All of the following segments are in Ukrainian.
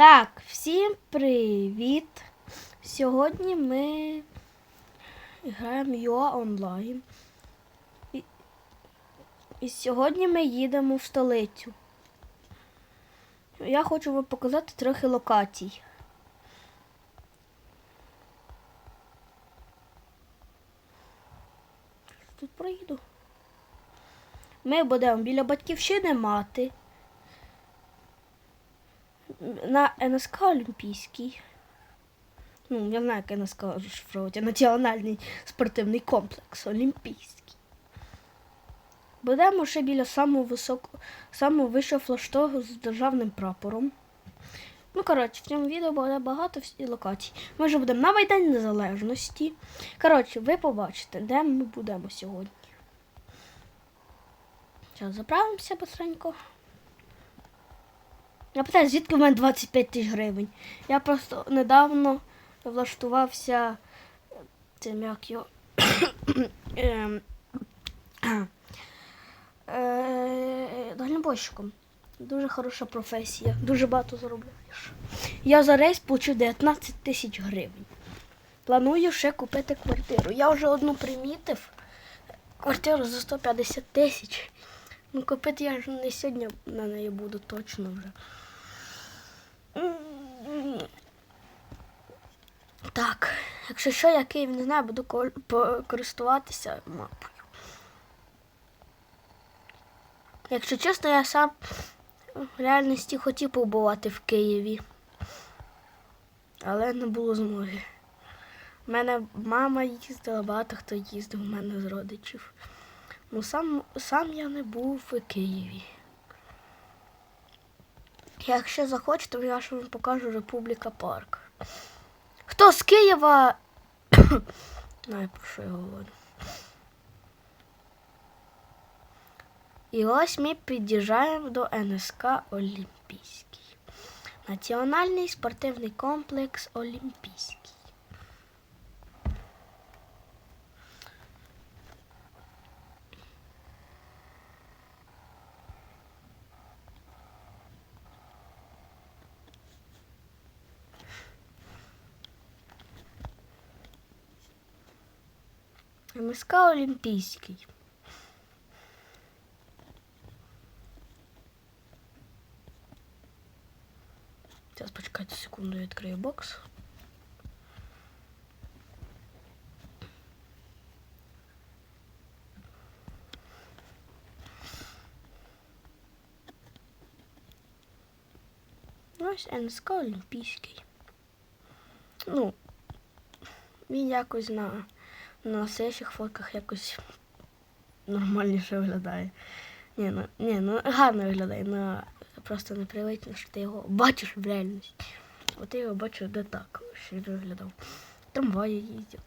Так, всім привіт! Сьогодні ми граємо Юа онлайн. І сьогодні ми їдемо в столицю. Я хочу вам показати трохи локацій. Тут проїду. Ми будемо біля батьківщини мати. На НСК Олімпійський. Ну, я знаю, як НСК розшифровувати. Національний спортивний комплекс Олімпійський. Будемо ще біля самого високого, самого вищого флаштогу з державним прапором. Ну, коротше, в цьому відео буде багато локацій. Ми вже будемо на Майдані Незалежності. Коротше, ви побачите, де ми будемо сьогодні. Зараз заправимося быстренько. Я питаю, звідки в мене 25 тисяч гривень? Я просто недавно влаштувався цим як його. ем, е, Дальнобойщиком. Дуже хороша професія, дуже багато заробляєш. Я за рейс получив 19 тисяч гривень. Планую ще купити квартиру. Я вже одну примітив. Квартиру за 150 тисяч. Ну, купити я ж не сьогодні на неї буду точно вже. Так, якщо що, я Київ не знаю, буду користуватися мапою. Якщо чесно, я сам в реальності хотів побувати в Києві. Але не було змоги. У мене мама їздила, багато хто їздив у мене з родичів. Ну сам, сам я не був в Києві. Якщо захочете, я ж вам покажу Республіка Парк. Хто з Києва? Знаю, про що я говорю. І ось ми під'їжджаємо до НСК Олімпійський. Національний спортивний комплекс Олімпійський. МСК Олімпійський. Зараз почекайте секунду, я відкрию бокс. Ось НСК Олімпійський. Ну, він якось на, на слідчих фотках якось нормальніше виглядає. Ні, ну, ні, ну гарно виглядає, ну просто непривично, що ти його бачиш в реальності. От я його бачу де так, що він виглядав. Трамваї їздять.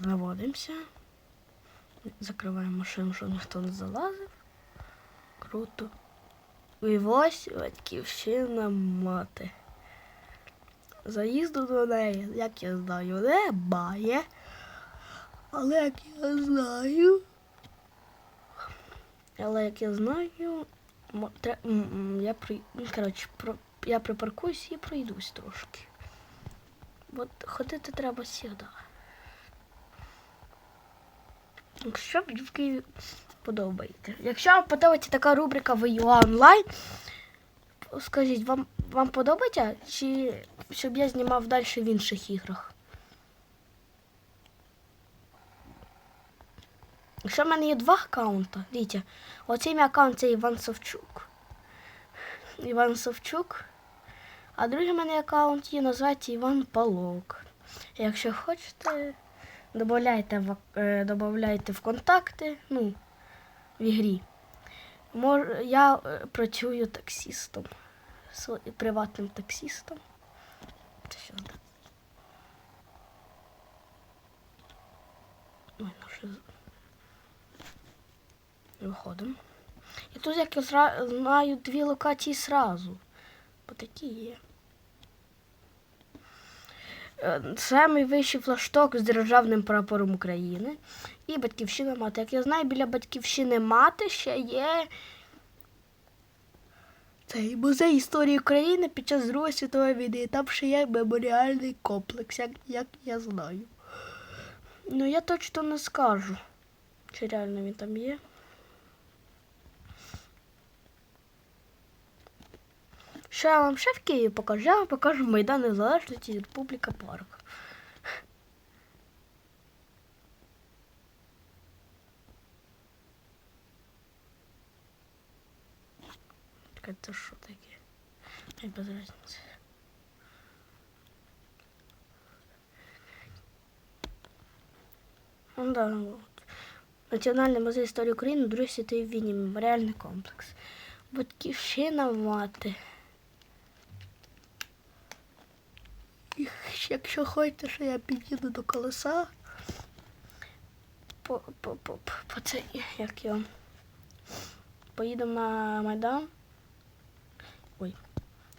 Заводимося. Закриваємо машину, щоб ніхто не залазив. Круто. Ось батьківщина мати. Заїзду до неї, як я знаю, немає. Але як я знаю. Але як я знаю, я при... ну, коротше, про... я припаркуюсь і пройдусь трошки. От ходити треба завжди. Якщо мені в Києві подобається. Якщо вам подобається така рубрика ВЮА онлайн, скажіть, вам, вам подобається? Чи щоб я знімав далі в інших іграх? Якщо в мене є два аккаунта, дивіться, оцей мій аккаунт це Іван Савчук. Іван Савчук. А другий мене аккаунт є, називається Іван Палок. Якщо хочете, Добавляйте в, е, в контакти, ну, в ігрі. Мож, я е, працюю таксістом, приватним таксістом. Що? Ой, ну що Виходимо. І тут як я знаю дві локації зразу. Бо такі є. Е, Самий вищий флагшток з державним прапором України. І батьківщина мати. Як я знаю, біля батьківщини мати ще є цей музей історії України під час Другої світової війни. Там ще є меморіальний комплекс, як, як я знаю. Ну я точно не скажу, чи реально він там є. Що я вам ще в Києві покажу? Я вам покажу Майдан Незалежності Республіка Парк. Це що таке? Без різниці. Ну да, ну от. Національний музей історії України, Другої світової війни, меморіальний комплекс. Батьківщина мати. І Якщо хочете, що я під'їду до колеса, по, по, по, по, по це, як його, поїдемо на Майдан. Ой.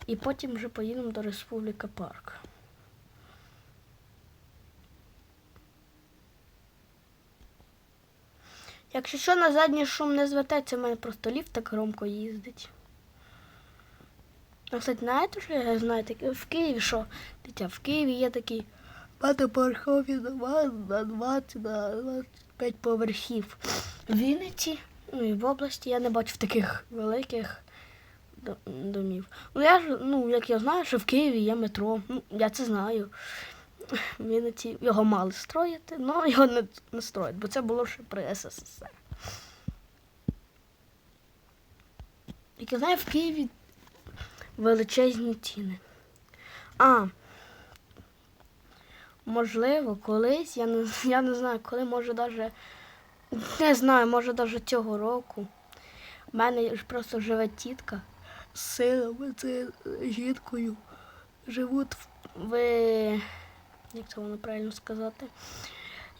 І потім вже поїдемо до Республіка Парк. Якщо що на задній шум не звертається, в мене просто ліфт так громко їздить. А, кстати, знаєте, що я знаю таке? В Києві що? Дитя, в Києві є такі багатоповерхові дома на 20, на 25 поверхів. В Вінниці, ну і в області я не бачив таких великих домів. Ну я ж, ну, як я знаю, що в Києві є метро. Ну, я це знаю. В Вінниці його мали строїти, але його не, не строять, бо це було ще при СССР. Як я знаю, в Києві величезні ціни. А, можливо, колись, я не, я не знаю, коли, може даже, не знаю, може даже цього року. У мене просто живе тітка з сином, це жінкою. Живуть в, як це воно правильно сказати?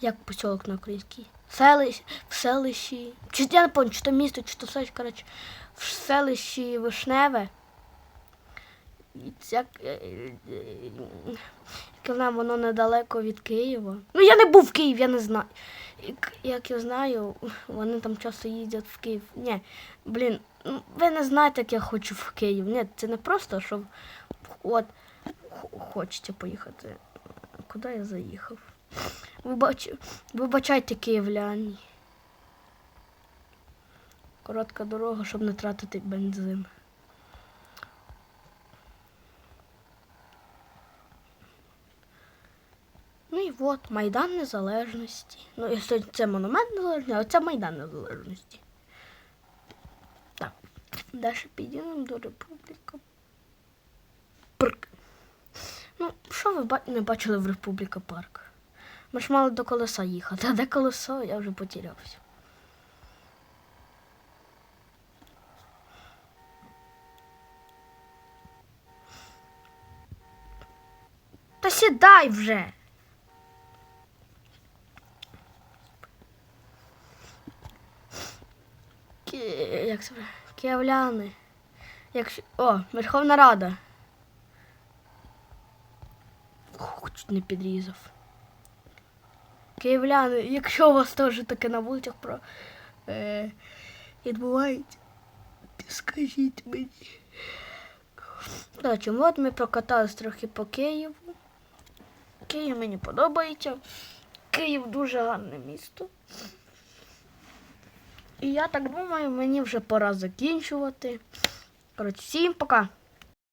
Як посілок на українській? Селищ, в селищі. Чи я не пам'ятаю, чи то місто, чи то селище, коротше, в селищі Вишневе. Е, як воно недалеко від Києва. Ну я не був в Києві, я не знаю. Як, я знаю, вони там часто їздять в Київ. Ні, блін, ну, ви не знаєте, як я хочу в Київ. Ні, це не просто, що от х- хочеться поїхати. Куди я заїхав? Вибач... Вибачайте, київляні. Коротка дорога, щоб не тратити бензин. От, Майдан Незалежності. Ну, це- це монумент незалежності, а це Майдан Незалежності. Так, далі підійдемо до Республіка. Парк. Ну, що ви не бачили в Республіка Парк? Ми ж мали до колеса їхати, а де колесо, я вже потерявся. Та сідай вже. Як це? Київляни. Якщо... О, Верховна Рада. Ух, чуть не підрізав. Київляни, якщо у вас теж таке на вулицях про е, відбувається, скажіть мені. Коротше, от ми прокатались трохи по Києву. Київ мені подобається. Київ дуже гарне місто. І я так думаю, мені вже пора закінчувати. Коротше, всім пока.